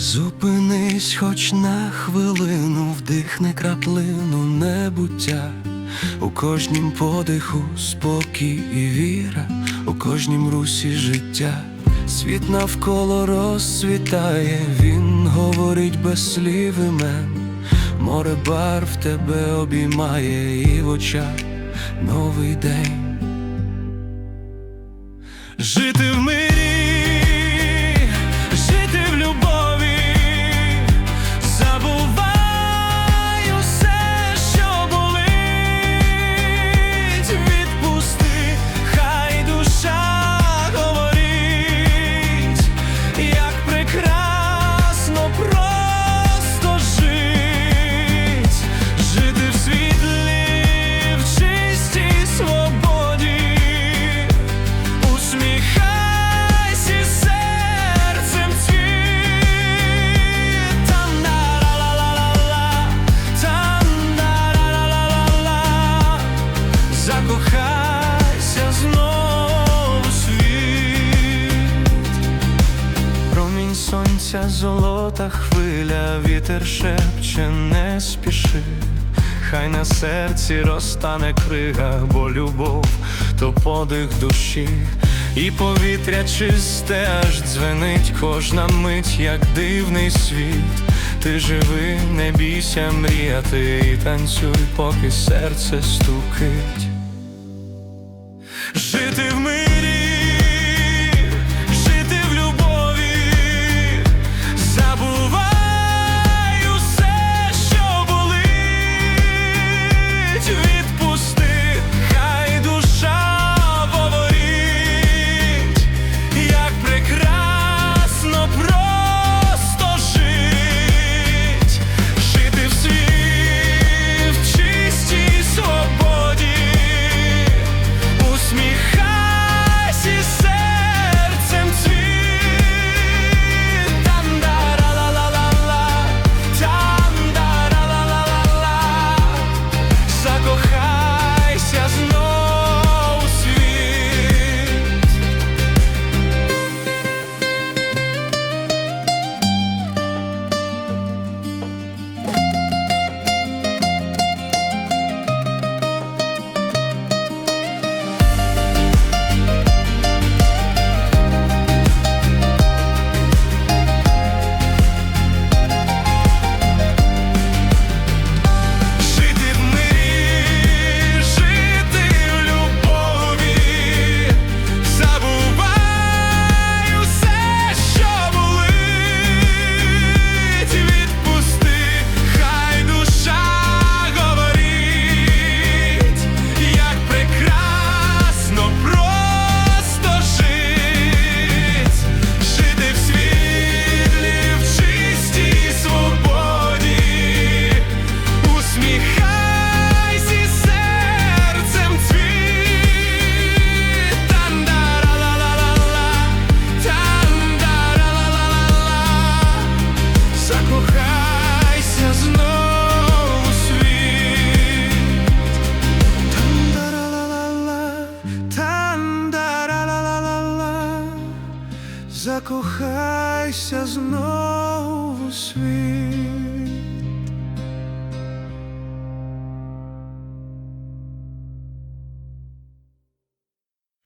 Зупинись хоч на хвилину, вдихни краплину небуття, у кожнім подиху спокій і віра, у кожнім русі життя, світ навколо розцвітає, він говорить без слів імен, море барв тебе обіймає, і в очах новий день. Жити в мирі, сонця, золота хвиля, вітер шепче, не спіши, хай на серці розтане крига, бо любов то подих душі, і повітря чисте, аж дзвенить кожна мить, як дивний світ. Ти живи, не бійся мріяти, і танцюй, поки серце стукить. Жити Закохайся знову світ